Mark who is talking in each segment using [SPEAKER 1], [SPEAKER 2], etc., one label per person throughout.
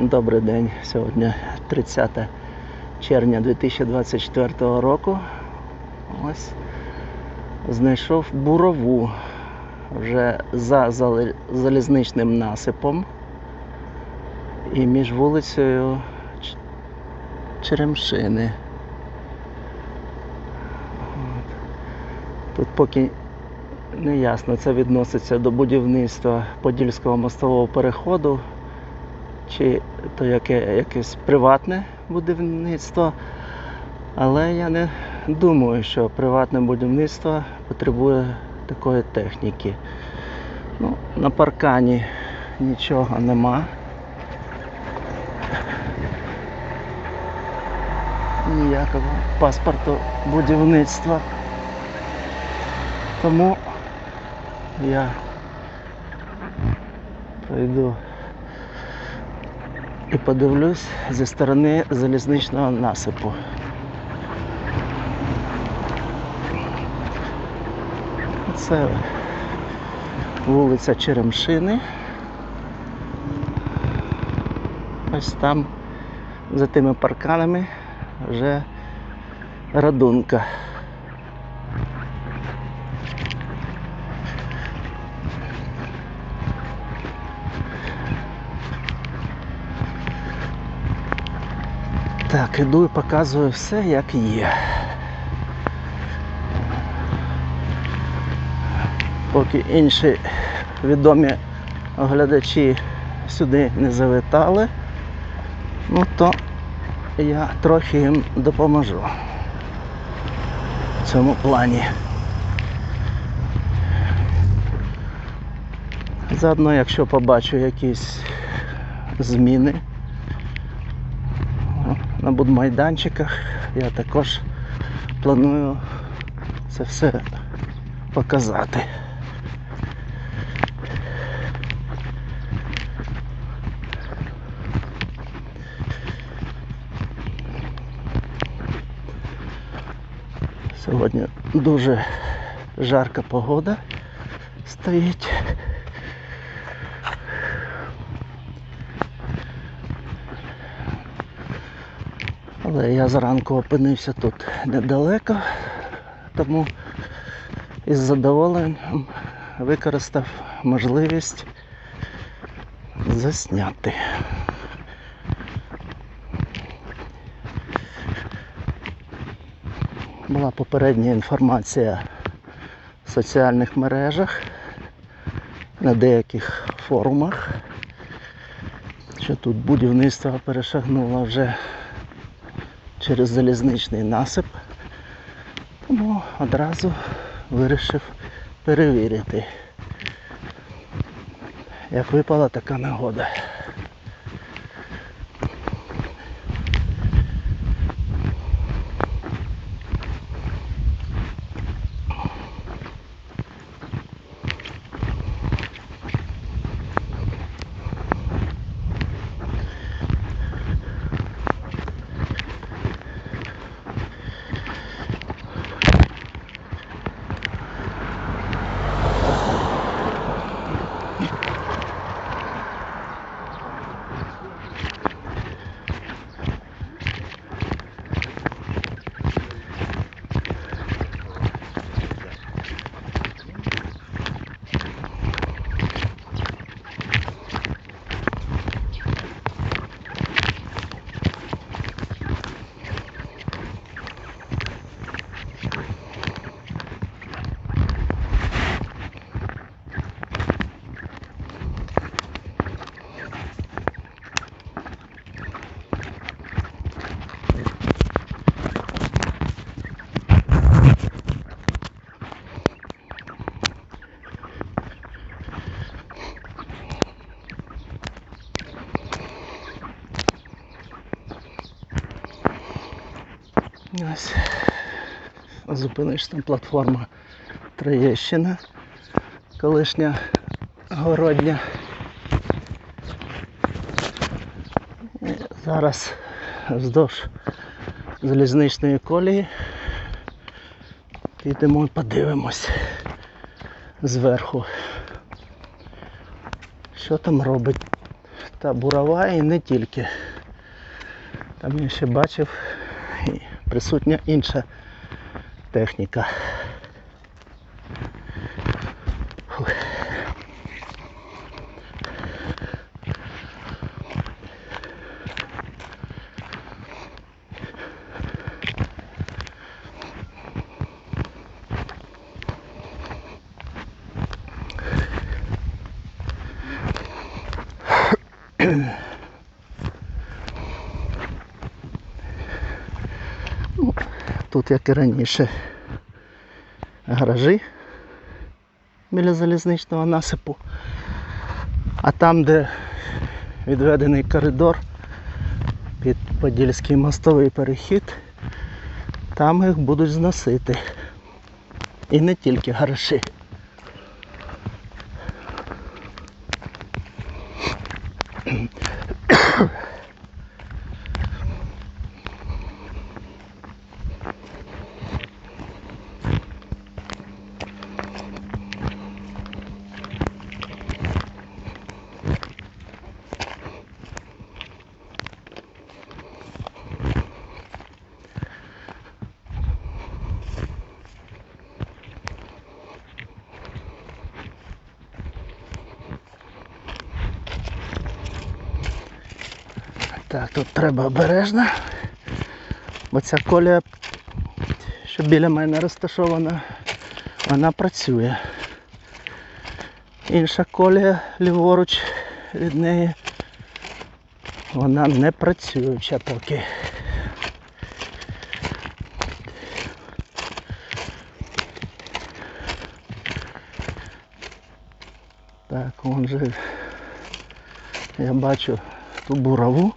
[SPEAKER 1] Добрий день. Сьогодні 30 червня 2024 року. Ось знайшов бурову вже за залізничним насипом і між вулицею Черемшини. Тут поки не ясно, це відноситься до будівництва Подільського мостового переходу, чи то яке, якесь приватне будівництво. Але я не думаю, що приватне будівництво потребує такої техніки. Ну, на паркані нічого нема. Ніякого паспорту будівництва. Тому я пройду і подивлюсь зі сторони залізничного насипу. Це вулиця Черемшини. Ось там за тими парканами вже радунка. Так, іду і показую все, як є. Поки інші відомі оглядачі сюди не завітали, ну то я трохи їм допоможу в цьому плані. Заодно, якщо побачу якісь зміни, на будмайданчиках. Я також планую це все показати. Сьогодні дуже жарка погода стоїть. Але я зранку опинився тут недалеко, тому із задоволенням використав можливість засняти. Була попередня інформація в соціальних мережах, на деяких форумах, що тут будівництво перешагнуло вже через залізничний насип. Тому одразу вирішив перевірити, як випала така нагода. Ось зупиночна платформа Троєщина, колишня городня. І Зараз вздовж залізничної колії підемо і подивимось зверху, що там робить та бурова і не тільки. Там я ще бачив присутня інша техніка. Фух. Тут, як і раніше, гаражі біля залізничного насипу. А там, де відведений коридор під Подільський мостовий перехід, там їх будуть зносити. І не тільки гаражі. Так, тут треба обережно, бо ця колія, що біля мене розташована, вона працює. Інша колія ліворуч від неї, вона не працююча поки. Так, вон же я бачу ту бураву.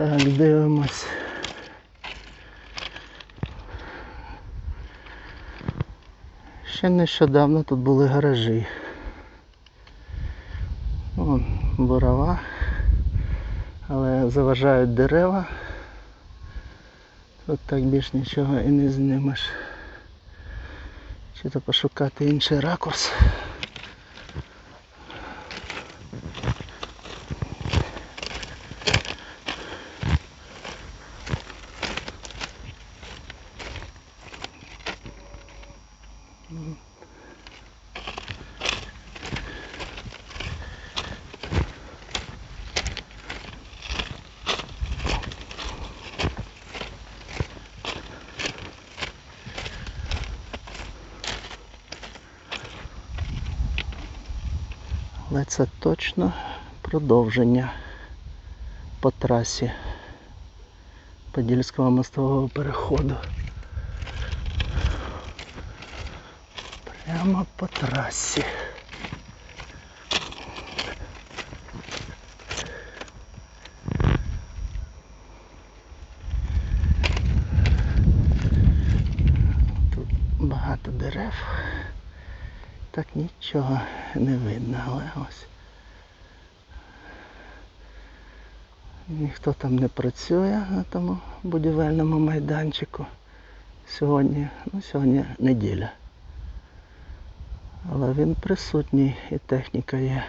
[SPEAKER 1] Так, дивимось. Ще нещодавно тут були гаражі. Вон бурова, але заважають дерева. Тут так більш нічого і не знімеш. Чи то пошукати інший ракурс. але це точно продовження по трасі Подільського мостового переходу. Прямо по трасі. Нічого не видно, але ось. Ніхто там не працює на тому будівельному майданчику. Сьогодні, ну сьогодні неділя. Але він присутній і техніка є.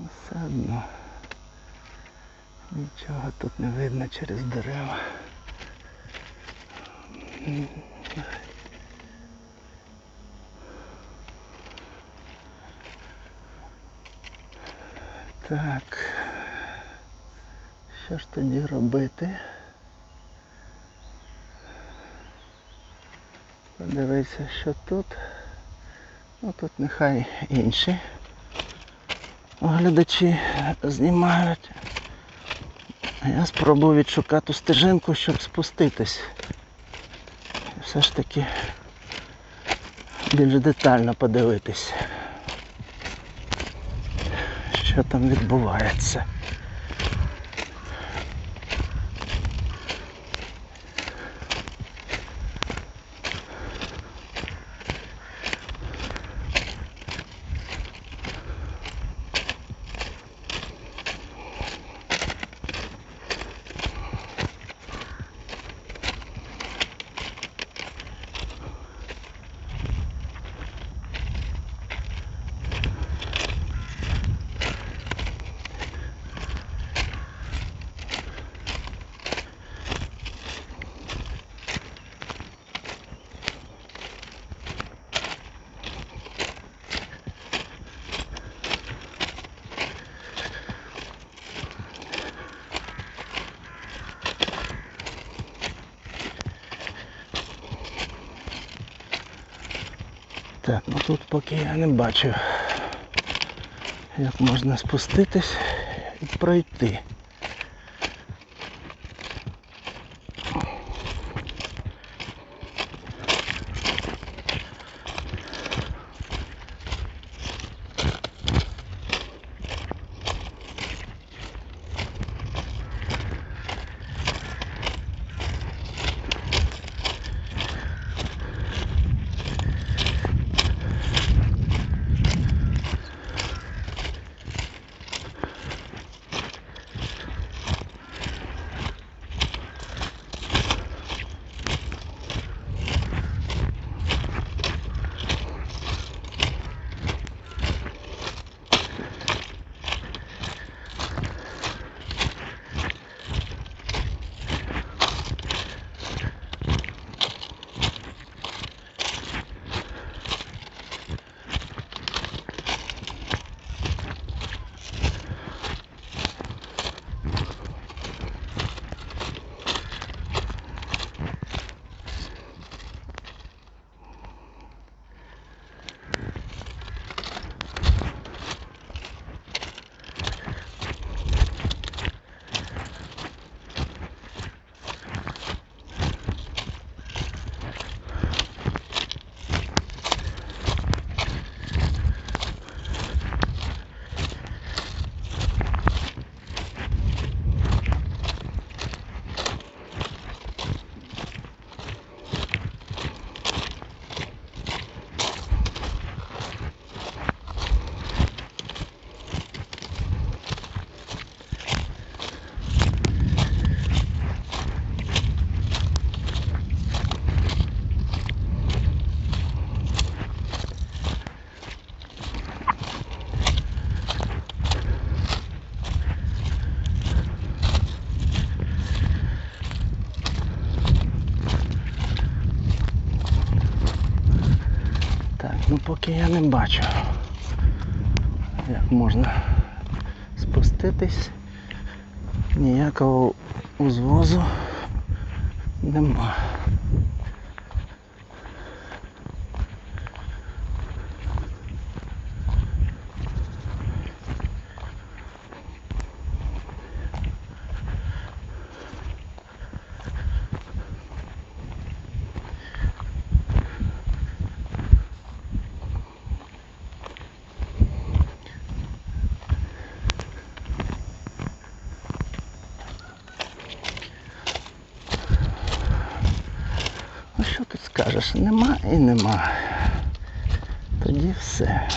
[SPEAKER 1] Ну, Все одно. Нічого тут не видно через дерева. Так. Що ж тоді робити? Подивися, що тут. Ну тут нехай інші оглядачі знімають. Я спробую відшукати стежинку, щоб спуститись. Все ж таки більш детально подивитись, що там відбувається. Так, ну тут поки я не бачив, як можна спуститись і пройти. Я не бачу, як можна спуститись ніякого узвозу нема. Ну що тут скажеш? Нема і нема. Тоді все.